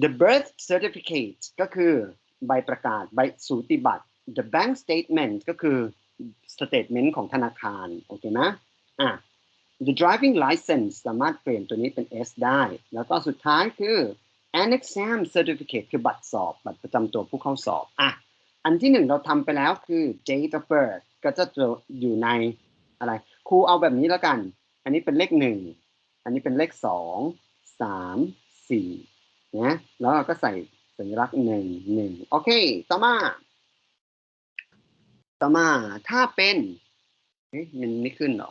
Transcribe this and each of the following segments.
the birth certificate ก็คือใบประกาศใบสูติบัตร the bank statement ก็คือ statement ของธนาคาร โอเคไหมอะ the driving license สามารถเปลี่ยนตัวนี้เป็น S ได้ แล้วก็สุดท้ายคือ an exam certificate คือบัตรสอบ บัตรประจำตัวผู้เข้าสอบ อะ อันที่หนึ่งเราทำไปแล้วคือ date of birth ก็จะอยู่ในอะไรครูเอาแบบนี้แล้วกัน อันนี้เป็นเลขหนึ่ง อันนี้เป็นเลขสอง สาม สี่ นะแล้วเราก็ใส่สัญลักษณ์หนึ่งหนึ่งโอเค ต่อมา ต่อมาถ้าเป็นเอ๊ะมันไม่ขึ้นหรอ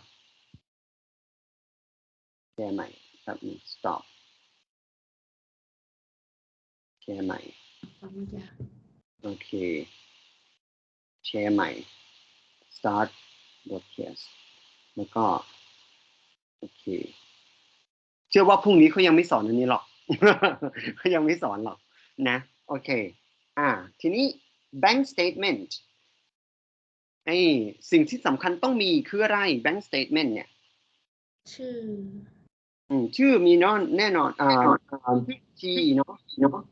แชร์ใหม่ครับ stop แชร์ใหม่โอเค แชร์ใหม่ start broadcast แล้วก็ โอเค เชื่อว่าพรุ่งนี้เขายังไม่สอนอันนี้หรอก ยังไม่สอนหรอกนะ โอเค อ่า ทีนี้ bank statement ไอ้สิ่งที่สำคัญต้องมีคืออะไร bank statement เนี่ย ชื่อ อืม ชื่อมีเนอนแน่นอน อ่าอ่าชีเนาะเนาะ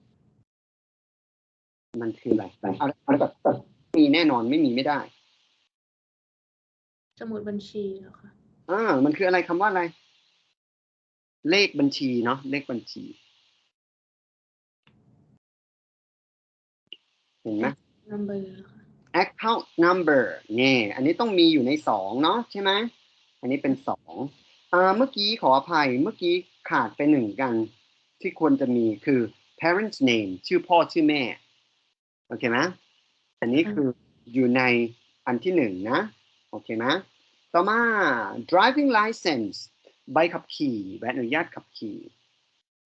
มันคืออะไรอะไรอะไรแบบแบบมีแน่นอนไม่มีไม่ได้ สมุดบัญชีเหรอคะอ่า มันคืออะไรคำว่าอะไร เลขบัญชีเนาะเลขบัญชี ห็นไหมนัมเบอร์เหรอคะ account number เนี่ย อันนี้ต้องมีอยู่ในสองเนาะใช่ไหม อันนี้เป็นสองอ่าเมื่อกี้ขออภัย เมื่อกี้ขาดไปหนึ่งกัน ที่ควรจะมีคือ parents name ชื่อพ่อชื่อแม่ โอเคไหมอันนี้คืออยู่ในอันที่หนึ่งนะ โอเคไหมต่อมา driving license ใบขับขี่ ใบอนุญาตขับขี่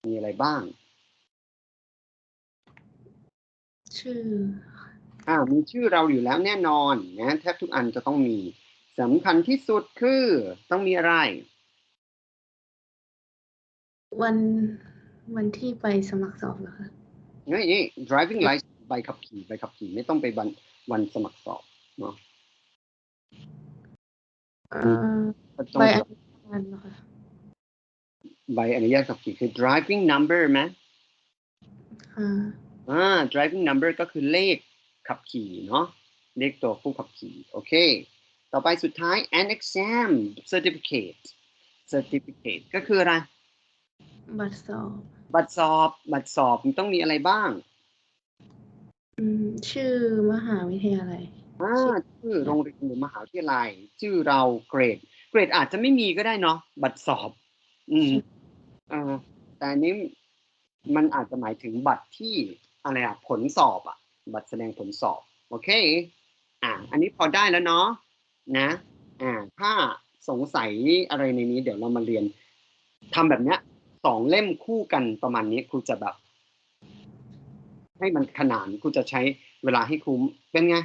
มีอะไรบ้าง ชื่ออ่ามีชื่อเราอยู่แล้วแน่นอนนะแทบทุกอันจะต้องมีสำคัญที่สุดคือต้องมีอะไร วันวันที่ไปสมัครสอบเหรอคะนี่นี่ driving license ใบขับขี่ใบขับขี่ไม่ต้องไปวันวันสมัครสอบเนาะเอ่อต้องใบอนุญาตเหรอคะใบอนุญาตขับขี่คือ driving number ไหมอ่า อ่า driving number ก็คือเลขขับขี่เนาะเลขตัวผู้ขับขี่ โอเค ต่อไปสุดท้าย an exam certificate certificate ก็คืออะไร บัตรสอบ บัตรสอบ บัตรสอบมันต้องมีอะไรบ้าง อืม ชื่อมหาวิทยาลัยอ่าชื่อโรงเรียนหรือมหาวิทยาลัย ชื่อเราเกรด เกรดอาจจะไม่มีก็ได้เนาะบัตรสอบ อืมเออแต่อันนี้มันอาจจะหมายถึงบัตรที่ อะไรอะผลสอบอะบัตรแสดงผลสอบ โอเค อ่า อันนี้พอได้แล้วเนาะนะ อ่า ถ้าสงสัยอะไรในนี้ เดี๋ยวเรามาเรียนทำแบบเนี้ยสองเล่มคู่กันประมาณนี้ครูจะแบบ ให้มันขนานครูจะใช้เวลาให้คุ้มเป็นไง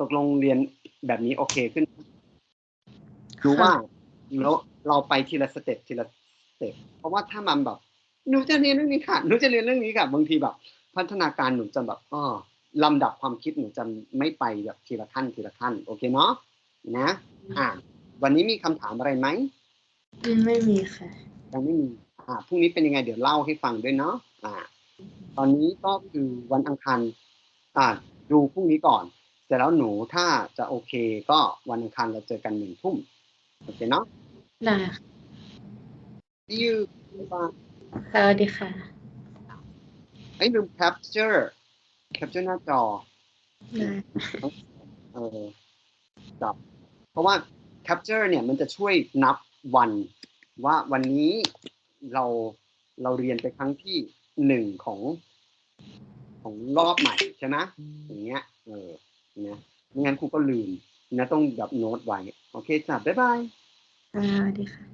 ตกลงเรียนแบบนี้โอเคขึ้นรู้ว่าแล้วเราไปทีละสเต็ปทีละสเต็ปเพราะว่าถ้ามันแบบหนูจะเรียนเรื่องนี้ค่ะหนูจะเรียนเรื่องนี้ค่ะบางทีแบบ พัฒนาการหนูจะแบบอ้อลำดับความคิดหนูจะไม่ไปแบบทีละขั้นทีละขั้น โอเคเนาะนะ อ่า วันนี้มีคำถามอะไรไหมยังไม่มีค่ะยังไม่มี อ่าพรุ่งนี้เป็นยังไงเดี๋ยวเล่าให้ฟังด้วยเนาะอ่า ตอนนี้ก็คือวันอังคารอ่าดูพรุ่งนี้ก่อน เสร็จแล้วหนูถ้าจะโอเคก็วันอังคารเราเจอกันหนึ่งทุ่มโอเคเนาะได้ค่ะ See you bye สวัสดีค่ะ ไอ้ยลืม capture capture หน้าจอได้เออจับ เพราะว่า capture เนี่ยมันจะช่วยนับวันว่าวันนี้เราเราเรียนไปครั้งที่หนึ่งของของรอบใหม่ใช่ไหมอย่างเงี้ย เออเนี่ยไม่งั้นครูก็ลืมนะต้องแบบโน้ตไว้ โอเคจ้ะบ๊ายบายสวัสดีค่ะ